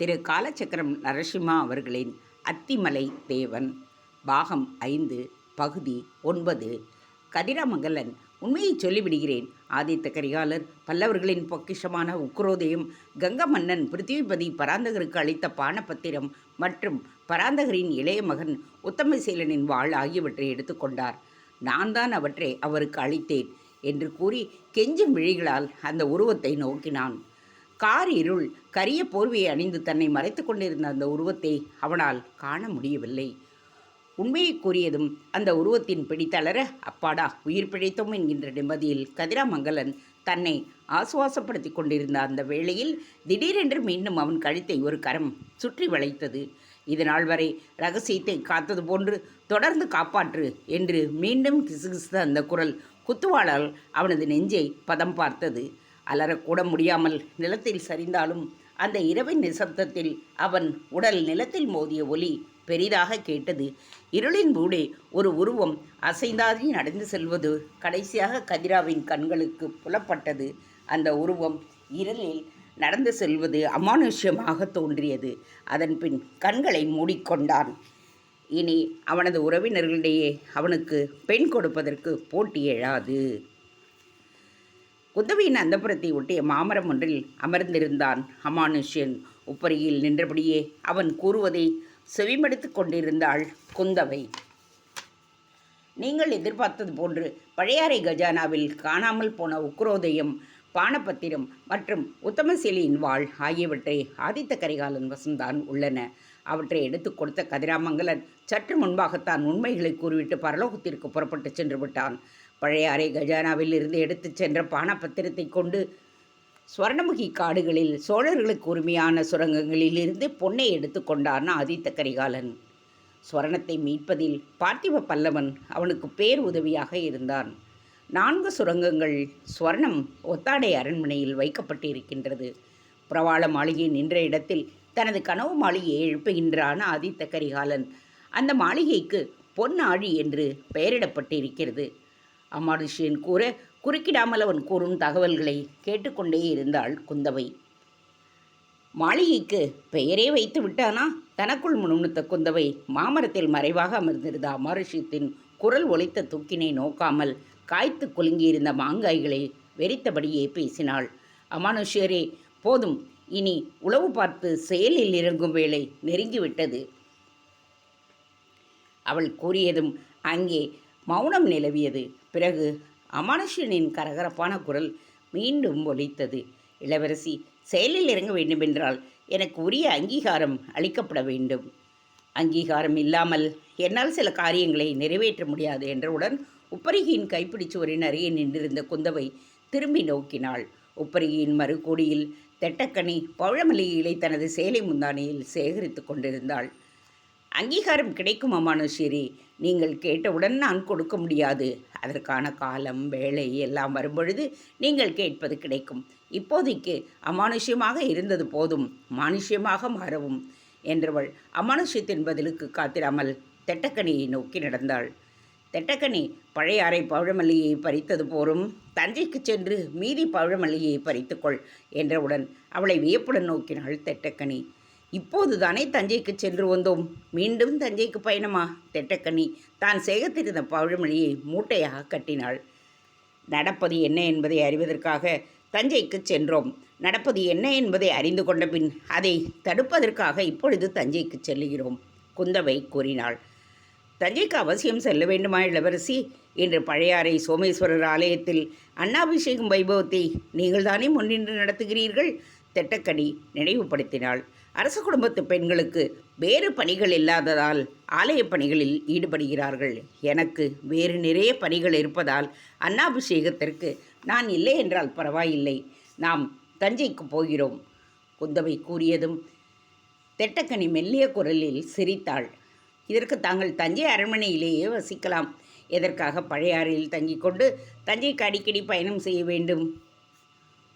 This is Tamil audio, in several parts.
திரு காலச்சக்கரம் நரசிம்மா அவர்களின் அத்திமலை தேவன் பாகம் ஐந்து பகுதி ஒன்பது. கதிரமங்கலன் உண்மையை சொல்லிவிடுகிறேன். ஆதித்த கரிகாலர் பல்லவர்களின் பொக்கிஷமான உக்ரோதயம் கங்க மன்னன் பிருத்திவிபதி பராந்தகருக்கு அளித்த பானபத்திரம் மற்றும் பராந்தகரின் இளைய மகன் உத்தமசீலனின் வாழ் ஆகியவற்றை எடுத்துக்கொண்டார் நான் தான் அவற்றை அவருக்கு அளித்தேன் என்று கூறி கெஞ்சும் விழிகளால் அந்த உருவத்தை நோக்கினான். கார் இருள் கரிய போர்வையை அணிந்து தன்னை மறைத்து கொண்டிருந்த அந்த உருவத்தை அவனால் காண முடியவில்லை. உண்மையை கூறியதும் அந்த உருவத்தின் பிடித்தளர அப்பாடா உயிர் பிழைத்தோம் என்கின்ற நிம்மதியில் கதிராமங்கலன் தன்னை ஆசுவாசப்படுத்தி கொண்டிருந்த அந்த வேளையில் திடீரென்று மீண்டும் அவன் கழுத்தை ஒரு கரம் சுற்றி வளைத்தது. இது நாள் வரை ரகசியத்தை காத்தது போன்று தொடர்ந்து காப்பாற்று என்று மீண்டும் கிசுகிசுத்த அந்த குரல் குத்துவாளால் அவனது நெஞ்சை பதம் பார்த்தது. அலறக்கூட முடியாமல் நிலத்தில் சரிந்தாலும் அந்த இரவின் நிசப்தத்தில் அவன் உடல் நிலத்தில் மோதிய ஒலி பெரிதாக கேட்டது. இருளின் ஊடே ஒரு உருவம் அசைந்தாதி நடந்து செல்வது கடைசியாக கதிராவின் கண்களுக்கு புலப்பட்டது. அந்த உருவம் இருளில் நடந்து செல்வது அமானுஷ்யமாக தோன்றியது. அதன் பின் கண்களை மூடிக்கொண்டான். இனி அவனது உறவினர்களிடையே அவனுக்கு பெண் கொடுப்பதற்கு போட்டி எழாது. குந்தவையின் அந்தப்புறத்தை ஒட்டிய மாமரம் ஒன்றில் அமர்ந்திருந்தான் அமானுஷ்யன். உப்பரியில் நின்றபடியே அவன் கூறுவதை செவிமடுத்து கொண்டிருந்தாள் குந்தவை. நீங்கள் எதிர்பார்த்தது போன்று பழையாறை கஜானாவில் காணாமல் போன உக்ரோதயம் பானபத்திரம் மற்றும் உத்தமசீலியின் வாழ் ஆகியவற்றை ஆதித்த கரிகாலன் வசம்தான் உள்ளன. அவற்றை எடுத்து கொடுத்த கதிராமங்கலன் சற்று முன்பாகத்தான் உண்மைகளை கூறிவிட்டு பரலோகத்திற்கு புறப்பட்டு சென்று விட்டான். பழையாறை கஜானாவில் இருந்து எடுத்துச் சென்ற பானப்பத்திரத்தை கொண்டு ஸ்வர்ணமுகி காடுகளில் சோழர்களுக்கு உரிமையான சுரங்கங்களில் இருந்து பொன்னை எடுத்து கொண்டான் ஆதித்த கரிகாலன். சுவரணத்தை மீட்பதில் பார்த்திப பல்லவன் அவனுக்கு பேர் உதவியாக இருந்தான். நான்கு சுரங்கங்கள் ஸ்வர்ணம் ஒத்தாடை அரண்மனையில் வைக்கப்பட்டிருக்கின்றது. பிரவாள மாளிகை நின்ற இடத்தில் தனது கனவு மாளிகையை எழுப்புகின்றான் ஆதித்த கரிகாலன். அந்த மாளிகைக்கு பொன்னாழி என்று பெயரிடப்பட்டிருக்கிறது. அமானுஷ்யன் கூற குறுக்கிடாமல் அவன் கூறும் தகவல்களை கேட்டுக்கொண்டே இருந்தாள் குந்தவை. மாளிகைக்கு பெயரே வைத்து விட்டானா? தனக்குள் முணுமுணுத்த குந்தவை மாமரத்தில் மறைவாக அமர்ந்திருந்த அமானுஷ்யத்தின் குரல் ஒலித்த தூக்கினை நோக்காமல் காய்த்து குலுங்கியிருந்த மாங்காய்களை வெறித்தபடியே பேசினாள். அமானுஷ்யரே போதும். இனி உளவு பார்த்து செயலில் இறங்கும் வேளை நெருங்கிவிட்டது. அவள் கூறியதும் அங்கே மௌனம் நிலவியது. பிறகு அமானுஷ்யனின் கரகரப்பான குரல் மீண்டும் ஒலித்தது. இளவரசி செயலில் இறங்க வேண்டுமென்றால் எனக்கு உரிய அங்கீகாரம் அளிக்கப்பட வேண்டும். அங்கீகாரம் இல்லாமல் என்னால் சில காரியங்களை நிறைவேற்ற முடியாது என்றவுடன் உப்பரிகையின் கைப்பிடிச்சுவரின் அருகே நின்றிருந்த குந்தவை திரும்பி நோக்கினாள். உப்பரிகையின் மறுகோடியில் தெட்டக்கனி பழமல்லிகளை தனது சேலை முந்தானையில் சேகரித்து கொண்டிருந்தாள். அங்கீகாரம் கிடைக்கும் அமானுஷிரி நீங்கள் கேட்டவுடன் நான் கொடுக்க முடியாது. அதற்கான காலம் வேலை எல்லாம் வரும்பொழுது நீங்கள் கேட்பது கிடைக்கும். இப்போதைக்கு அமானுஷ்யமாக இருந்தது போதும். மானுஷ்யமாக மாறவும் என்றவள் அமானுஷ்யத்தின் பதிலுக்கு காத்திராமல் தெட்டக்கனியை நோக்கி நடந்தாள். தெட்டக்கனி பழைய அறை பழமல்லியை பறித்தது போரும் தஞ்சைக்கு சென்று மீதி பழமல்லியை பறித்துக்கொள் என்றவுடன் அவளை வியப்புடன் நோக்கினாள் தெட்டக்கனி. இப்போது தானே தஞ்சைக்கு சென்று வந்தோம். மீண்டும் தஞ்சைக்கு பயணமா? தெட்டக்கனி தான் சேகத்திருந்த பழமொழியை மூட்டையாக கட்டினாள். நடப்பது என்ன என்பதை அறிவதற்காக தஞ்சைக்கு சென்றோம். நடப்பது என்ன என்பதை அறிந்து கொண்ட பின் அதை தடுப்பதற்காக இப்பொழுது தஞ்சைக்கு செல்லுகிறோம் குந்தவை கூறினாள். தஞ்சைக்கு அவசியம் செல்ல வேண்டுமா இளவரசி? இன்று பழையாறை சோமேஸ்வரர் ஆலயத்தில் அன்னாபிஷேகம் வைபவத்தை நீங்கள்தானே முன்னின்று நடத்துகிறீர்கள்? திட்டக்கடி நினைவுபடுத்தினாள். அரச குடும்பத்து பெண்களுக்கு வேறு பணிகள் இல்லாததால் ஆலய பணிகளில் ஈடுபடுகிறார்கள். எனக்கு வேறு நிறைய பணிகள் இருப்பதால் அன்னாபிஷேகத்திற்கு நான் இல்லை என்றால் பரவாயில்லை. நாம் தஞ்சைக்கு போகிறோம். குந்தவை கூறியதும் தெட்டக்கனி மெல்லிய குரலில் சிரித்தாள். இதற்கு தாங்கள் தஞ்சை அரண்மனையிலேயே வசிக்கலாம். எதற்காக பழையாறையில் தங்கிக் கொண்டு தஞ்சைக்கு அடிக்கடி பயணம் செய்ய வேண்டும்?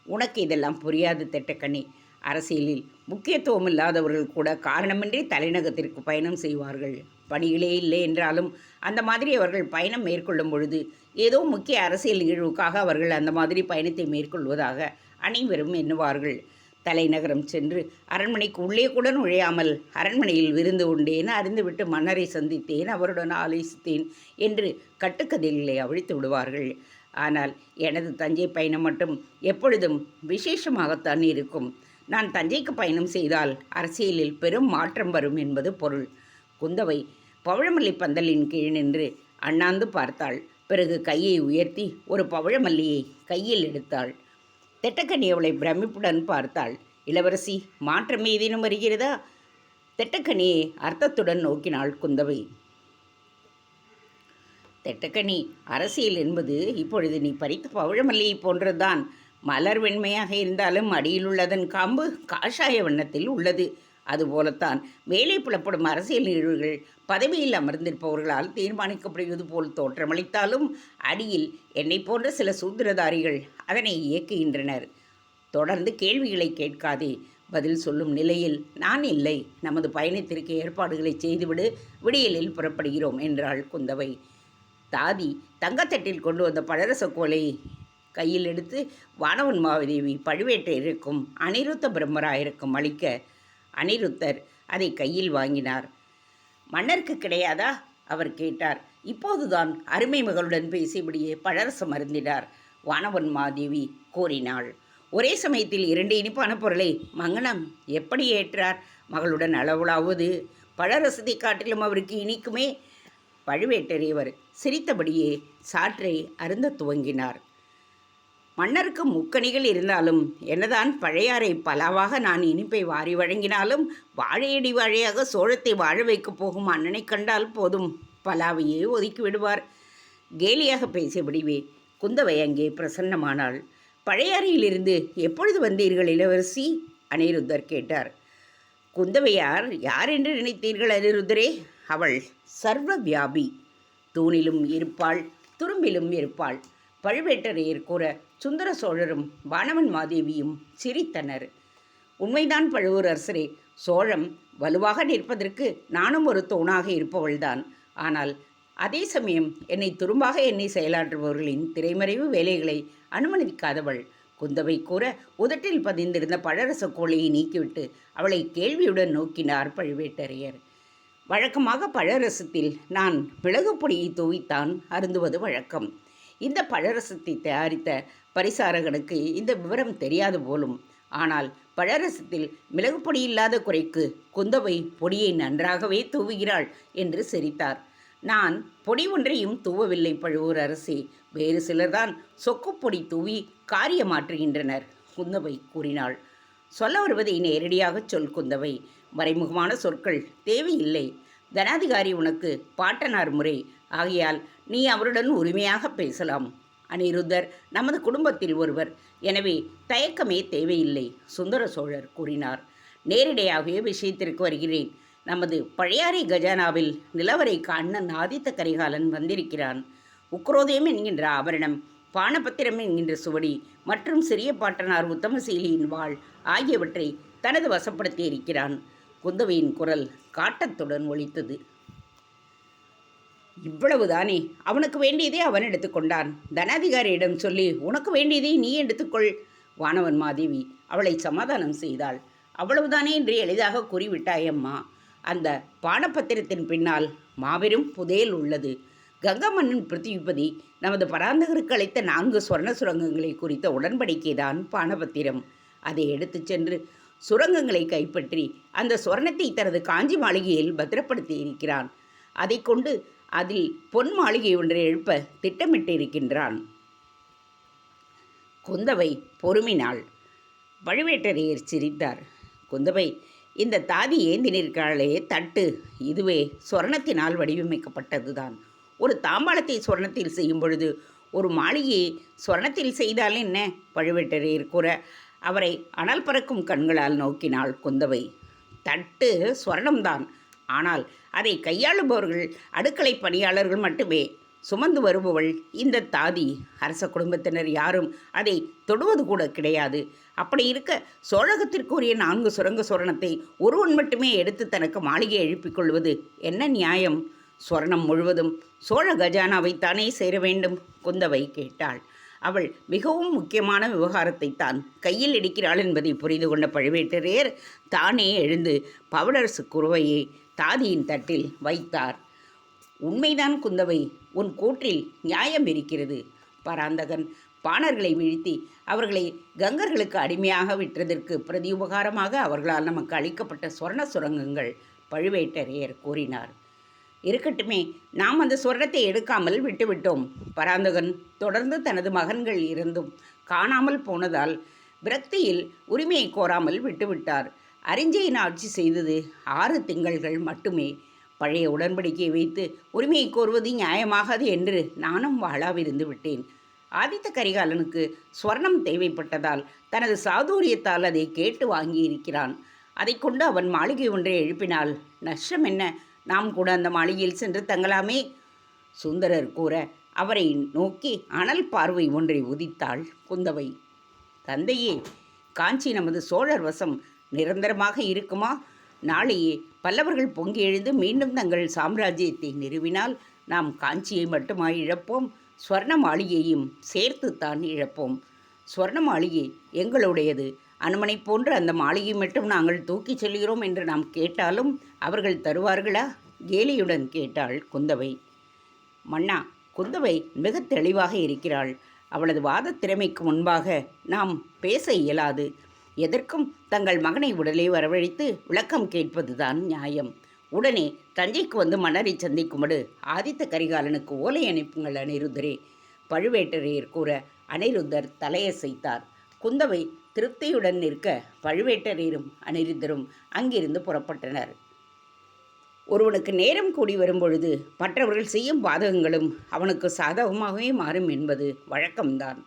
உனக்கு இதெல்லாம் புரியாது தெட்டக்கண்ணி அரசியலில் முக்கியத்துவம் இல்லாதவர்கள் கூட காரணமின்றி தலைநகரத்திற்கு பயணம் செய்வார்கள். பணிகளே இல்லை என்றாலும் அந்த மாதிரி அவர்கள் பயணம் மேற்கொள்ளும் பொழுது ஏதோ முக்கிய அரசியல் நிகழ்வுக்காக அவர்கள் அந்த மாதிரி பயணத்தை மேற்கொள்வதாக அனைவரும் எண்ணுவார்கள். தலைநகரம் சென்று அரண்மனைக்கு உள்ளே கூட நுழையாமல் அரண்மனையில் விருந்து உண்டேன் அறிந்துவிட்டு மன்னரை சந்தித்தேன் அவருடன் ஆலோசித்தேன் என்று கட்டுக்கதைகளை அவிழ்த்து விடுவார்கள். ஆனால் எனது தஞ்சை பயணம் மட்டும் எப்பொழுதும் விசேஷமாகத்தான் இருக்கும். நான் தஞ்சைக்கு பயணம் செய்தால் அரசியலில் பெரும் மாற்றம் வரும் என்பது பொருள். குந்தவை பவழமல்லி பந்தலின் கீழ் நின்று அண்ணாந்து பார்த்தாள். பிறகு கையை உயர்த்தி ஒரு பவழமல்லியை கையில் எடுத்தாள். தெட்டக்கண்ணி அவளை பிரமிப்புடன் பார்த்தாள். இளவரசி மாற்றம் ஏதேனும் வருகிறதா? தெட்டக்கனியை அர்த்தத்துடன் நோக்கினாள் குந்தவை. தெட்டக்கனி அரசியல் என்பது இப்பொழுது நீ பறித்த பவழமல்லியை போன்றதுதான். மலர் வெண்மையாக இருந்தாலும் அடியில் உள்ளதன் காம்பு காஷாய வண்ணத்தில் உள்ளது. அதுபோலத்தான் மேலே புலப்படும் அரசியல் நிகழ்வுகள் பதவியில் அமர்ந்திருப்பவர்களால் தீர்மானிக்கப்படுவது போல் தோற்றமளித்தாலும் அடியில் என்னை போன்ற சில சூத்திரதாரிகள் அதனை இயக்குகின்றனர். தொடர்ந்து கேள்விகளை கேட்காதே பதில் சொல்லும் நிலையில் நான் இல்லை நமது பயணத்திற்கு ஏற்பாடுகளை செய்துவிடு விடியலில் புறப்படுகிறோம் என்றாள் குந்தவை. தாதி தங்கத்தட்டில் கொண்டு வந்த பழரச கோலை கையில் எடுத்து வானவன் மாதேவி பழுவேட்டையருக்கும் அனிருத்த பிரம்மராயருக்கும் அளிக்க அனிருத்தர் அதை கையில் வாங்கினார். மன்னருக்கு கிடையாதா? அவர் கேட்டார். இப்போதுதான் அருமை மகளுடன் பேசியபடியே பழரசம் அருந்தினார் வானவன் மாதேவி கூறினாள். ஒரே சமயத்தில் இரண்டு இனிப்பான பொருளை மங்கனம் எப்படி ஏற்றார்? மகளுடன் அளவுலாவது. பழரசத்தை காட்டிலும் அவருக்கு இனிக்குமே. பழுவேட்டரையவர் சிரித்தபடியே சாற்றை அருந்த துவங்கினார். மன்னருக்கு முக்கணிகள் இருந்தாலும் என்னதான் பழையாறை பலாவாக நான் இனிப்பை வாரி வழங்கினாலும் வாழையடி வாழையாக சோழத்தை வாழ வைக்கப் போகும் அண்ணனை கண்டால் போதும். பலாவையே ஒதுக்கி விடுவார். கேலியாக பேசியபடிவே குந்தவை அங்கே பிரசன்னமானாள். பழையாறையிலிருந்து எப்பொழுது வந்தீர்கள் இளவரசி? அனிருத்தர் கேட்டார். குந்தவையார் யார் என்று நினைத்தீர்கள் அனிருத்தரே? அவள் சர்வ வியாபி. தூணிலும் இருப்பாள் துரும்பிலும் இருப்பாள். பழுவேட்டரையர் கூற சுந்தர சோழரும் வானவன் மாதேவியும் சிரித்தனர். உண்மைதான் பழுவூரரசரே சோழம் வலுவாக நிற்பதற்கு நானும் ஒரு தூணாக இருப்பவள்தான். ஆனால் அதே சமயம் என்னை துரும்பாக எண்ணி செயலாற்றுபவர்களின் திரைமறைவு வேலைகளை அனுமதிக்காதவள். குந்தவை கூற உதட்டில் பதிந்திருந்த பழரச கோழையை நீக்கிவிட்டு அவளை கேள்வியுடன் நோக்கினார் பழுவேட்டரையர். வழக்கமாக பழரசத்தில் நான் மிளகுப்பொடியை தூவித்தான் அருந்துவது வழக்கம். இந்த பழரசத்தை தயாரித்த பரிசாரகனுக்கு இந்த விவரம் தெரியாது போலும். ஆனால் பழரசத்தில் மிளகு பொடி இல்லாத குறைக்கு குந்தவை பொடியை நன்றாகவே தூவுகிறாள் என்று சிரித்தார். நான் பொடி ஒன்றையும் தூவவில்லை பழுவூர் அரசே. வேறு சிலர்தான் சொக்குப்பொடி தூவி காரியமாற்றுகின்றனர் குந்தவை கூறினாள். சொல்ல வருவதை நேரடியாகச் சொல் குந்தவை. மறைமுகமான சொற்கள் தேவையில்லை. தனாதிகாரி உனக்கு பாட்டனார் முறை. ஆகையால் நீ அவருடன் உரிமையாக பேசலாம். அனிருத்தர் நமது குடும்பத்தில் ஒருவர். எனவே தயக்கமே தேவையில்லை சுந்தர சோழர் கூறினார். நேரிடையாகவே விஷயத்திற்கு வருகிறேன். நமது பழையாறை கஜானாவில் நிலவரைக்கு அண்ணன் ஆதித்த கரிகாலன் வந்திருக்கிறான். உக்ரோதயம் என்கின்ற ஆபரணம் பானபத்திரம் என்கின்ற சுவடி மற்றும் சிறிய பாட்டனார் உத்தமசீலியின் வாழ் ஆகியவற்றை தனது வசப்படுத்தி இருக்கிறான் குந்தவையின் குரல் காட்டத்துடன் ஒழித்தது இவ்வளவுதானே? அவனுக்கு வேண்டியதை அவன் எடுத்துக்கொண்டான். தனாதிகாரியிடம் சொல்லி உனக்கு வேண்டியதை நீ எடுத்துக்கொள். வானவன் மாதேவி அவளை சமாதானம் செய்தாள். அவ்வளவுதானே? என்று எளிதாக கூறிவிட்டாயம்மா அந்த பாடப்பத்திரத்தின் பின்னால் மாபெரும் புதையல் உள்ளது. கங்கமன்னன் பிருத்திவிபதி நமது பராந்தகருக்கு அளித்த நான்கு சொர்ண சுரங்கங்களை குறித்த உடன்படிக்கைதான் பானபத்திரம். அதை எடுத்துச் சென்று சுரங்கங்களை கைப்பற்றி அந்த சொர்ணத்தை தனது காஞ்சி மாளிகையில் பத்திரப்படுத்தி இருக்கிறான். அதை கொண்டு அதில் பொன் மாளிகை ஒன்றை எழுப்ப திட்டமிட்டிருக்கின்றான். குந்தவை பொறுமினாள். பழுவேட்டரையர் சிரித்தார். குந்தவை இந்த தாதி ஏந்தி நிற்கிறாளே தட்டு. இதுவே சொர்ணத்தினால் வடிவமைக்கப்பட்டதுதான். ஒரு தாம்பாளத்தை சொர்ணத்தில் செய்யும் பொழுது ஒரு மாளிகையை சொர்ணத்தில் செய்தால் என்ன? பழுவேட்டரையர் கூற அவரை அனல் பறக்கும் கண்களால் நோக்கினாள் குந்தவை. தட்டு சொரணம்தான். ஆனால் அதை கையாளுபவர்கள் அடுக்களை பணியாளர்கள் மட்டுமே. சுமந்து வருபவள் இந்த தாதி. அரச குடும்பத்தினர் யாரும் அதை தொடுவது கூட கிடையாது. அப்படி இருக்க சோழகத்திற்குரிய நான்கு சுரங்க சொரணத்தை ஒருவன் மட்டுமே எடுத்து தனக்கு மாளிகை எழுப்பிக் கொள்வது என்ன நியாயம்? சொர்ணம் முழுவதும் சோழ கஜானாவைத்தானே சேர வேண்டும்? குந்தவை கேட்டாள். அவள் மிகவும் முக்கியமான விவகாரத்தை தான் கையில் எடுக்கிறாள் என்பதை புரிந்து கொண்ட பழுவேட்டரையர் தானே எழுந்து பவளரசு குருவையை தாதியின் தட்டில் வைத்தார். உண்மைதான் குந்தவை உன் கூற்றில் நியாயம் இருக்கிறது பராந்தகன் பாணர்களை வீழ்த்தி அவர்களை கங்கர்களுக்கு அடிமையாக விட்டதற்கு பிரதியுபகாரமாக அவர்களால் நமக்கு அளிக்கப்பட்ட சொர்ண சுரங்கங்கள் பழுவேட்டரையர் கூறினார். இருக்கட்டுமே நாம் அந்த சுவரணத்தை எடுக்காமல் விட்டுவிட்டோம் பராந்தகன் தொடர்ந்து தனது மகன்கள் இருந்தும் காணாமல் போனதால் விரக்தியில் உரிமையை கோராமல் விட்டுவிட்டார். அறிஞ்சையின் ஆட்சி செய்தது ஆறு திங்கள்கள் மட்டுமே. பழைய உடன்படிக்கையை வைத்து உரிமையை கோருவது நியாயமாகாது என்று நானும் வாழாவிருந்து விட்டேன். ஆதித்த கரிகாலனுக்கு ஸ்வர்ணம் தேவைப்பட்டதால் தனது சாதுரியத்தால் அதை கேட்டு வாங்கியிருக்கிறான். அதை கொண்டு அவன் மாளிகை ஒன்றை எழுப்பினால் நஷ்டம் என்ன? நாம் கூட அந்த மாளிகையில் சென்று தங்கலாமே? சுந்தரர் கூற அவரை நோக்கி அனல் பார்வை ஒன்றை உதித்தாள் குந்தவை. தந்தையே காஞ்சி நமது சோழர் வசம் நிரந்தரமாக இருக்குமா? நாளையே பல்லவர்கள் பொங்கி எழுந்து மீண்டும் தங்கள் சாம்ராஜ்யத்தை நிறுவினால் நாம் காஞ்சியை மட்டுமா இழப்போம் ஸ்வர்ண மாளிகையும் சேர்த்துத்தான் இழப்போம். ஸ்வர்ண மாளிகை எங்களுடையது. அனுமனை போன்று அந்த மாளிகை மட்டும் நாங்கள் தூக்கிச் செல்கிறோம் என்று நாம் கேட்டாலும் அவர்கள் தருவார்களா? கேலியுடன் கேட்டாள் குந்தவை. மன்னா குந்தவை மிக தெளிவாக இருக்கிறாள். அவளது வாதத் திறமைக்கு முன்பாக நாம் பேச இயலாது. எதற்கும் தங்கள் மகனை உடலே வரவழைத்து விளக்கம் கேட்பதுதான் நியாயம். உடனே தஞ்சைக்கு வந்து மன்னரை சந்திக்கும்படு ஆதித்த கரிகாலனுக்கு ஓலை அனுப்புங்கள் அனிருத்தரே. பழுவேட்டரையர் கூற அனிருத்தர் தலையசைத்தார். குந்தவை திருப்தியுடன் நிற்க பழுவேட்டரையரும் அனிருத்தரும் அங்கிருந்து புறப்பட்டனர். ஒருவனுக்கு நேரம் கூடி வரும்பொழுது மற்றவர்கள் செய்யும் பாதகங்களும் அவனுக்கு சாதகமாகவே மாறும் என்பது வழக்கம்தான்.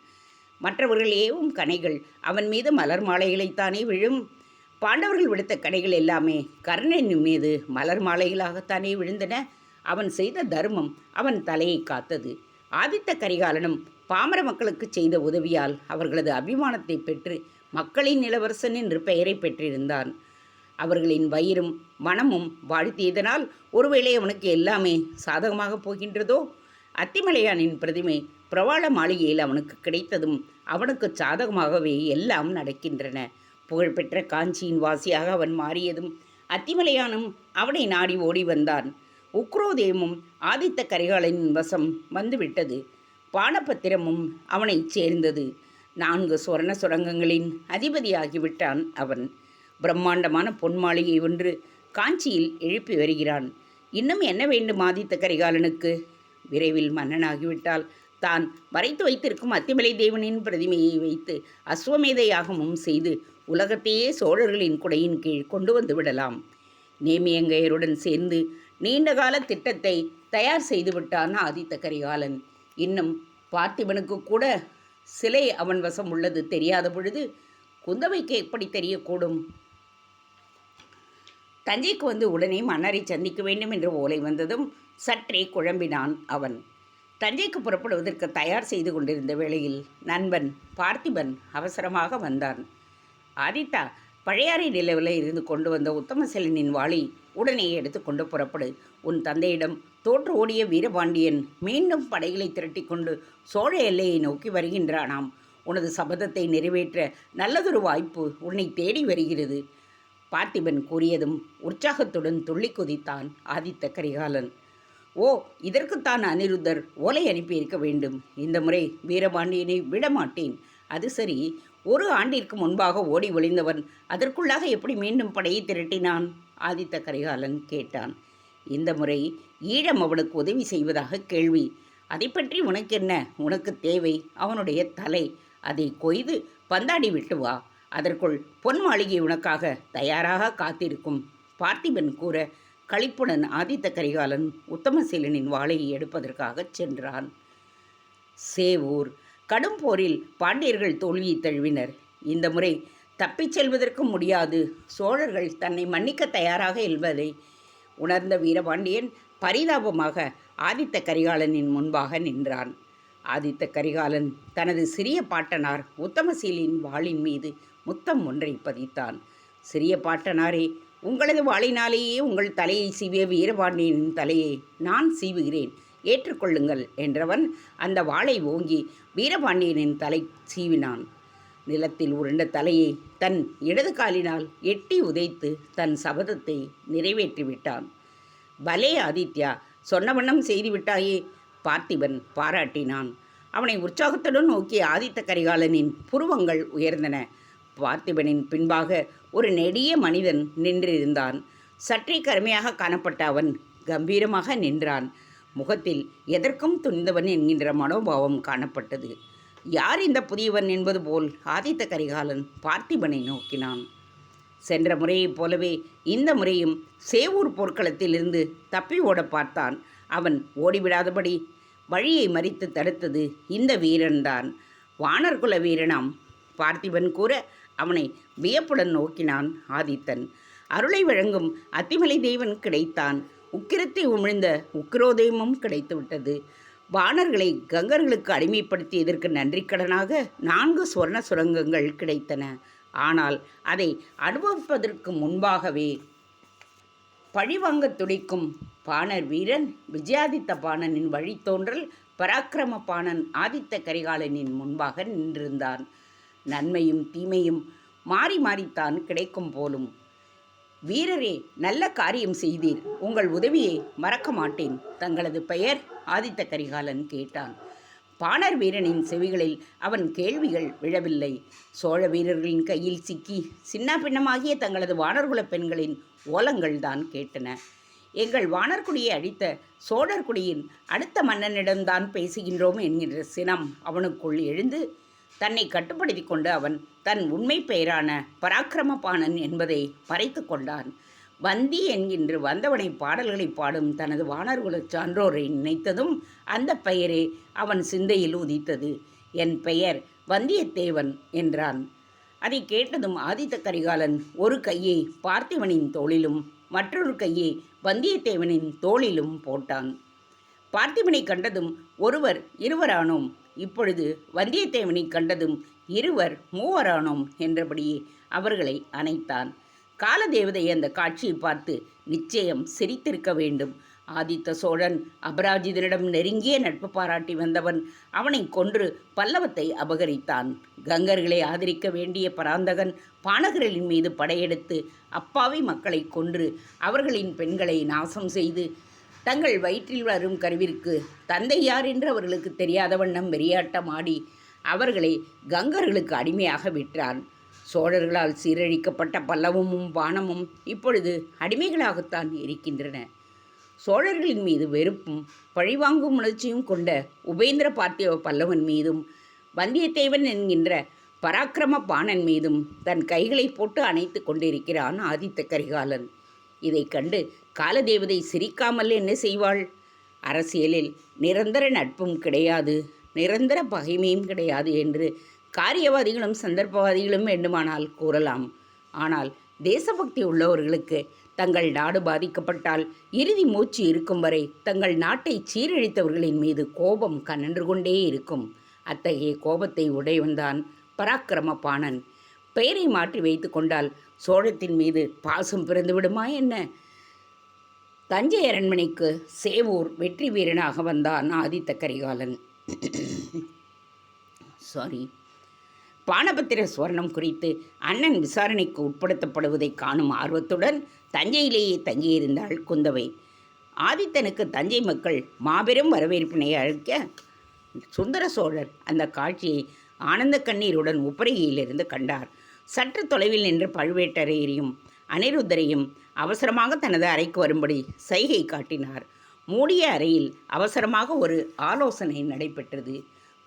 மற்றவர்கள் ஏவும் கனைகள் அவன் மீது மலர் மாலைகளைத்தானே விழும். பாண்டவர்கள் விடுத்த கடைகள் எல்லாமே கர்ணன் மீது மலர் மாலைகளாகத்தானே விழுந்தன. அவன் செய்த தர்மம் அவன் தலையை காத்தது. ஆதித்த கரிகாலனும் பாமர மக்களுக்கு செய்த உதவியால் அவர்களது அபிமானத்தை பெற்று மக்களின் இளவரசன் என்று பெயரை பெற்றிருந்தான். அவர்களின் வயிறும் மனமும் வாழ்த்தியதனால் ஒருவேளை அவனுக்கு எல்லாமே சாதகமாக போகின்றதோ? அத்திமலையானின் பிரதிமை பிரவாள மாளிகையில் அவனுக்கு கிடைத்ததும் அவனுக்கு சாதகமாகவே எல்லாம் நடக்கின்றன. புகழ்பெற்ற காஞ்சியின் வாசியாக அவன் மாறியதும் அத்திமலையானும் அவனை நாடி ஓடி வந்தான். உக்ரோதேமும் ஆதித்த கரிகாலன் வசம் வந்துவிட்டது. பானபத்திரமும் அவனைச் சேர்ந்தது. நான்கு சுவர்ண சுரங்கங்களின் அதிபதியாகிவிட்டான் அவன். பிரம்மாண்டமான பொன் மாளிகை ஒன்று காஞ்சியில் எழுப்பி வருகிறான். இன்னும் என்ன வேண்டும் ஆதித்த கரிகாலனுக்கு? விரைவில் மன்னனாகிவிட்டால் தான் வரைத்து வைத்திருக்கும் அத்திமலை தேவனின் பிரதிமையை வைத்து அஸ்வமேத யாகமும் செய்து உலகத்தையே சோழர்களின் குடையின் கீழ் கொண்டு வந்து விடலாம். நேமியங்கையருடன் சேர்ந்து நீண்டகால திட்டத்தை தயார் செய்து விட்டான் ஆதித்த கரிகாலன். இன்னும் பார்த்திபனுக்கு கூட சிலை அவன் வசம் உள்ளது தெரியாத பொழுது குந்தவைக்கு எப்படி தெரியக்கூடும்? தஞ்சைக்கு வந்து உடனே மன்னரை சந்திக்க வேண்டும் என்று ஓலை வந்ததும் சற்றே குழம்பினான் அவன். தஞ்சைக்கு புறப்படுவதற்கு தயார் செய்து கொண்டிருந்த வேளையில் நண்பன் பார்த்திபன் அவசரமாக வந்தான். ஆதித்தா பழையாறை நிலவில் இருந்து கொண்டு வந்த உத்தமசெலனின் வாளை உடனே எடுத்துக்கொண்டு புறப்படு. உன் தந்தையிடம் தோற்று ஓடிய வீரபாண்டியன் மீண்டும் படைகளை திரட்டி கொண்டு சோழ எல்லையை நோக்கி வருகின்றானாம். உனது சபதத்தை நிறைவேற்ற நல்லதொரு வாய்ப்பு உன்னை தேடி வருகிறது. பார்த்திபன் கூறியதும் உற்சாகத்துடன் துள்ளி குதித்தான் ஆதித்த கரிகாலன். ஓ இதற்குத்தான் அனிருத்தர் ஓலை அனுப்பியிருக்க வேண்டும். இந்த முறை வீரபாண்டியனை விடமாட்டேன். அது சரி ஒரு ஆண்டிற்கு முன்பாக ஓடி ஒளிந்தவன் அதற்குள்ளாக எப்படி மீண்டும் படையை திரட்டினான்? ஆதித்த கரிகாலன் கேட்டான். இந்த முறை ஈழம் அவனுக்கு உதவி செய்வதாக கேள்வி. அதை பற்றி உனக்கு என்ன உனக்கு தேவை. அவனுடைய தலை. அதை கொய்து பந்தாடி விட்டு வா. அதற்குள் பொன் மாளிகை உனக்காக தயாராக காத்திருக்கும். பார்த்திபன் கூற களிப்புடன் ஆதித்த கரிகாலன் உத்தமசீலனின் வாளையை எடுப்பதற்காகச் சென்றான். சேவூர் கடும் போரில் பாண்டியர்கள் தோல்வியை தழுவினர். இந்த முறை தப்பிச் செல்வதற்கு முடியாது. சோழர்கள் தன்னை மன்னிக்க தயாராக என்பதை உணர்ந்த வீரபாண்டியன் பரிதாபமாக ஆதித்த கரிகாலனின் முன்பாக நின்றான். ஆதித்த கரிகாலன் தனது சிறிய பாட்டனார் உத்தமசீலின் வாளின் மீது முத்தம் ஒன்றை பதித்தான். சிறிய பாட்டனாரே உங்களது வாளினாலேயே உங்கள் தலையை சீவிய வீரபாண்டியனின் தலையை நான் சீவுகிறேன். ஏற்றுக்கொள்ளுங்கள் என்றவன் அந்த வாளை ஓங்கி வீரபாண்டியனின் தலை சீவினான். நிலத்தில் உருண்ட தலையை தன் இடது காலினால் எட்டி உதைத்து தன் சபதத்தை நிறைவேற்றிவிட்டான். பலே ஆதித்யா சொன்ன வண்ணம் செய்துவிட்டாயே பார்த்திபன் பாராட்டினான். அவனை உற்சாகத்துடன் நோக்கிய ஆதித்த கரிகாலனின் புருவங்கள் உயர்ந்தன. பார்த்திபனின் பின்பாக ஒரு நெடிய மனிதன் நின்றிருந்தான். சற்றே கருமையாக காணப்பட்ட அவன் கம்பீரமாக நின்றான். முகத்தில் எதற்கும் துணிந்தவன் என்கின்ற மனோபாவம் காணப்பட்டது. யார் இந்த புதியவன் என்பது போல் ஆதித்த கரிகாலன் பார்த்திபனை நோக்கினான். சென்ற முறையைப் போலவே இந்த முறையும் சேவூர் போர்க்களத்திலிருந்து தப்பி ஓட பார்த்தான். அவன் ஓடிவிடாதபடி வழியை மறித்து தடுத்தது இந்த வீரன்தான். வானர்குல வீரனாம். பார்த்திபன் கூற அவனை வியப்புடன் நோக்கினான் ஆதித்தன். அருளை வழங்கும் அத்திமலை தேவன் கிடைத்தான். உக்கிரத்தை உமிழ்ந்த உக்கிரோதயமும் கிடைத்துவிட்டது. வானர்களை கங்கர்களுக்கு அடிமைப்படுத்தியதற்கு நன்றிக்கடனாக நான்கு சுவர்ண சுரங்கங்கள் கிடைத்தன. ஆனால் அதை அனுபவிப்பதற்கு முன்பாகவே பழிவாங்க துடிக்கும் பாணர் வீரன் விஜயாதித்த பாணனின் வழித்தோன்றல் பராக்கிரம பாணன் ஆதித்த கரிகாலனின் முன்பாக நின்றிருந்தான். நன்மையும் தீமையும் மாறி மாறித்தான் கிடைக்கும் போலும். வீரரே நல்ல காரியம் செய்தீர். உங்கள் உதவியை மறக்க மாட்டேன். தங்களது பெயர் ஆதித்த கரிகாலன் கேட்டான். பாணர் வீரனின் செவிகளில் அவன் கேள்விகள் விழவில்லை. சோழ வீரர்களின் கையில் சிக்கி சின்ன பின்னமாகிய தங்களது வானர்குல பெண்களின் ஓலங்கள் தான் கேட்டன. எங்கள் வானர்குடியை அழித்த சோழர்குடியின் அடுத்த மன்னனிடம்தான் பேசுகின்றோம் என்கின்ற சினம் அவனுக்குள் எழுந்து தன்னை கட்டுப்படுத்தி கொண்டு அவன் தன் உண்மை பெயரான பராக்கிரமபாணன் என்பதை மறைத்து கொண்டான். வந்தி என்கின்ற வந்தவனை பாடல்களை பாடும் தனது வானர்குலச் சான்றோரை நினைத்ததும் அந்த பெயரே அவன் சிந்தையில் உதித்தது. என் பெயர் வந்தியத்தேவன் என்றான். அதை கேட்டதும் ஆதித்த கரிகாலன் ஒரு கையை பார்த்திவனின் தோளிலும் மற்றொரு கையை வந்தியத்தேவனின் தோளிலும் போட்டான். பார்த்திபனை கண்டதும் ஒருவர் இருவரானோம் இப்பொழுது வந்தியத்தேவனை கண்டதும் இருவர் மூவரானோம் என்றபடியே அவர்களை அணைத்தான். காலதேவதை அந்த காட்சியை பார்த்து நிச்சயம் சிரித்திருக்க வேண்டும். ஆதித்த சோழன் அபராஜிதனிடம் நெருங்கிய நட்பு பாராட்டி வந்தவன் அவனை கொன்று பல்லவத்தை அபகரித்தான். கங்கர்களை ஆதரிக்க வேண்டிய பராந்தகன் பானகர்களின் மீது படையெடுத்து அப்பாவி மக்களை கொன்று அவர்களின் பெண்களை நாசம் செய்து தங்கள் வயிற்றில் வரும் கருவிற்கு தந்தை யார் என்று அவர்களுக்கு தெரியாத வண்ணம் வெறியாட்டம் ஆடி அவர்களை கங்கர்களுக்கு அடிமையாக விற்றான் சோழர்களால் சீரழிக்கப்பட்ட பல்லவமும் வானமும் இப்பொழுது அடிமைகளாகத்தான் இருக்கின்றன. சோழர்களின் மீது வெறுப்பும் பழிவாங்கும் உணர்ச்சியும் கொண்ட உபேந்திர பார்த்திவ பல்லவன் மீதும் வந்தியத்தேவன் என்கின்ற பராக்கிரம பாணன் மீதும் தன் கைகளை போட்டு அணைத்து கொண்டிருக்கிறான் ஆதித்த கரிகாலன். இதை கண்டு காலதேவதை சிரிக்காமல் என்ன செய்வாள்? அரசியலில் நிரந்தர நட்பும் கிடையாது நிரந்தர பகைமையும் கிடையாது என்று காரியவாதிகளும் சந்தர்ப்பவாதிகளும் வேண்டுமானால் கூறலாம். ஆனால் தேசபக்தி உள்ளவர்களுக்கு தங்கள் நாடு பாதிக்கப்பட்டால் இறுதி மூச்சு இருக்கும் வரை தங்கள் நாட்டை சீரழித்தவர்களின் மீது கோபம் கனன்று கொண்டே இருக்கும். அத்தகைய கோபத்தை உடையவன்தான் பராக்கிரம பாணன். பெயரை மாற்றி வைத்து கொண்டால் சோழத்தின் மீது பாசம் பிறந்து விடுமா என்ன? தஞ்சை அரண்மனைக்கு சேவூர் வெற்றி வீரனாக வந்தான் ஆதித்த கரிகாலன். சாரி பானபத்திர சுவர்ணம் குறித்து அண்ணன் விசாரணைக்கு உட்படுத்தப்படுவதை காணும் ஆர்வத்துடன் தஞ்சையிலேயே தங்கியிருந்தாள் குந்தவை. ஆதித்தனுக்கு தஞ்சை மக்கள் மாபெரும் வரவேற்பினை அழைக்க சுந்தர சோழர் அந்த காட்சியை ஆனந்த கண்ணீருடன் உப்பரையிலிருந்து கண்டார். சற்று தொலைவில் நின்று பழுவேட்டரையரையும் அனிருத்தரையும் அவசரமாக தனது அறைக்கு வரும்படி சைகை காட்டினார். மூடிய அறையில் அவசரமாக ஒரு ஆலோசனை நடைபெற்றது.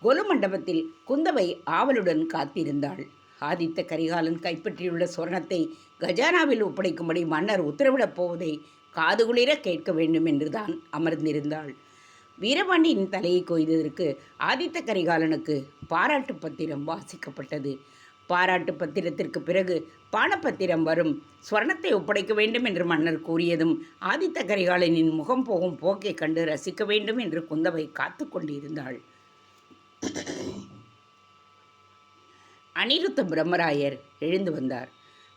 கொலு மண்டபத்தில் குந்தவை ஆவலுடன் காத்திருந்தாள். ஆதித்த கரிகாலன் கைப்பற்றியுள்ள சொர்ணத்தை கஜானாவில் ஒப்படைக்கும்படி மன்னர் உத்தரவிடப் போவதை காதுகுளிர கேட்க வேண்டும் என்றுதான் அமர்ந்திருந்தாள். வீரபாண்டியின் தலையை கொய்ததற்கு ஆதித்த கரிகாலனுக்கு பாராட்டு பத்திரம் வாசிக்கப்பட்டது. பாராட்டு பத்திரத்திற்கு பிறகு பானப்பத்திரம் வரும். ஸ்வர்ணத்தை ஒப்படைக்க வேண்டும் என்று மன்னர் கூறியதும் ஆதித்த கரிகாலனின் முகம் போகும் போக்கை கண்டு ரசிக்க வேண்டும் என்று குந்தவை காத்து கொண்டிருந்தாள். அனிருத்த பிரம்மராயர் எழுந்து வந்தார்.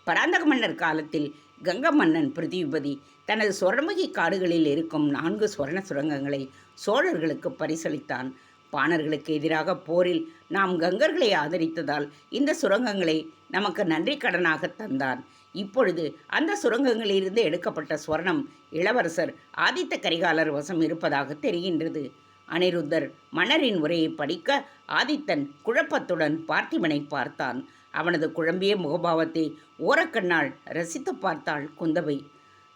பராந்தக மன்னர் காலத்தில் கங்க மன்னன் பிரதிபதி தனது சொர்ணமுகி காடுகளில் இருக்கும் நான்கு சுவர்ண சுரங்கங்களை சோழர்களுக்கு பரிசளித்தான். பாணர்களுக்கு எதிராக போரில் நாம் கங்கர்களை ஆதரித்ததால் இந்த சுரங்கங்களை நமக்கு நன்றி கடனாக தந்தான். இப்பொழுது அந்த சுரங்கங்களிலிருந்து எடுக்கப்பட்ட சுவர்ணம் இளவரசர் ஆதித்த கரிகாலர் வசம் இருப்பதாக தெரிகின்றது. அனிருத்தர் மன்னரின் உரையை படிக்க ஆதித்தன் குழப்பத்துடன் பார்த்திபனை பார்த்தான். அவனது குழம்பிய முகபாவத்தை ஓரக்கண்ணால் ரசித்து பார்த்தாள் குந்தவை.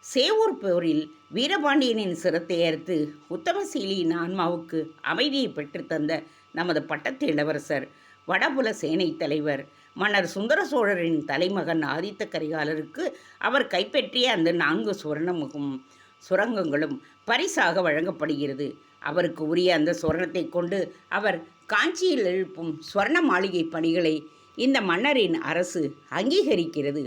சேவூர் போரில் வீரபாண்டியனின் சிரத்தை அறுத்து உத்தமசீலியின் ஆன்மாவுக்கு அமைதியை பெற்றுத்தந்த நமது பட்டத்து இளவரசர் வடபுல சேனை தலைவர் மன்னர் சுந்தர சோழரின் தலைமகன் ஆதித்த கரிகாலருக்கு அவர் கைப்பற்றிய அந்த நான்கு சுவர்ணமுகம் சுரங்கங்களும் பரிசாக வழங்கப்படுகிறது. அவருக்கு உரிய அந்த சுவர்ணத்தை கொண்டு அவர் காஞ்சியில் எழுப்பும் சுவர்ண மாளிகை பணிகளை இந்த மன்னரின் அரசு அங்கீகரிக்கிறது.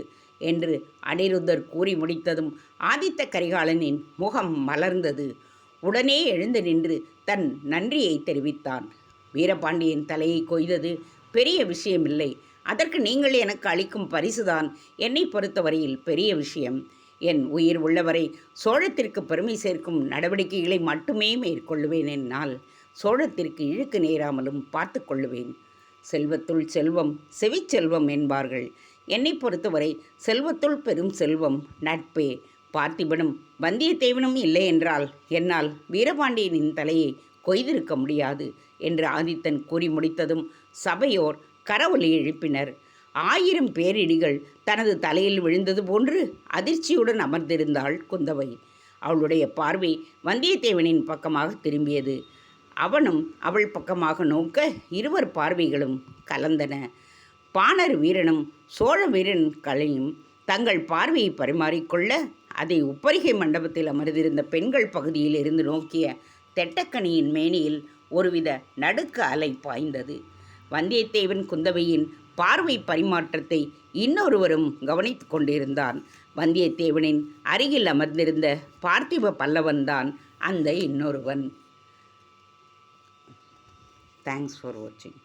என்று அனிருத்தர் கூறி முடித்ததும் ஆதித்த கரிகாலனின் முகம் மலர்ந்தது. உடனே எழுந்து நின்று தன் நன்றியை தெரிவித்தான். வீரபாண்டியன் தலையை கொய்தது பெரிய விஷயமில்லை. அதற்கு நீங்கள் எனக்கு அளிக்கும் பரிசுதான். என்னை பொறுத்தவரையில் பெரிய விஷயம். என் உயிர் உள்ளவரை சோழத்திற்கு பெருமை சேர்க்கும் நடவடிக்கைகளை மட்டுமே மேற்கொள்ளுவேன் என்னால். சோழத்திற்கு இழுக்கு நேராமலும் பார்த்து கொள்ளுவேன் செல்வத்துள் செல்வம் செவிச்செல்வம் என்பார்கள். என்னை பொறுத்தவரை செல்வத்துள் பெரும் செல்வம். நட்பே. பார்த்திபனும் வந்தியத்தேவனும் இல்லை என்றால் என்னால் வீரபாண்டியனின் தலையை கொய்திருக்க முடியாது என்று ஆதித்தன் கூறி முடித்ததும் சபையோர் கரவொலி எழுப்பினர். ஆயிரம் பேரிடிகள் தனது தலையில் விழுந்தது போன்று அதிர்ச்சியுடன் அமர்ந்திருந்தாள் குந்தவை. அவளுடைய பார்வை வந்தியத்தேவனின் பக்கமாக திரும்பியது. அவனும் அவள் பக்கமாக நோக்க இருவர் பார்வைகளும் கலந்தன. பாணர் வீரனும் சோழ வீரன் கலையும் தங்கள் பார்வையை பரிமாறிக்கொள்ள அதை உப்பரிகை மண்டபத்தில் அமர்ந்திருந்த பெண்கள் பகுதியில் இருந்து நோக்கிய தெட்டக்கனியின் மேனியில் ஒருவித நடுக்க அலை பாய்ந்தது. வந்தியத்தேவன் குந்தவையின் பார்வை பரிமாற்றத்தை இன்னொருவரும் கவனித்து கொண்டிருந்தான். வந்தியத்தேவனின் அருகில் அமர்ந்திருந்த பார்த்திப பல்லவன்தான் அந்த இன்னொருவன். தேங்க்ஸ் ஃபார் வாட்சிங்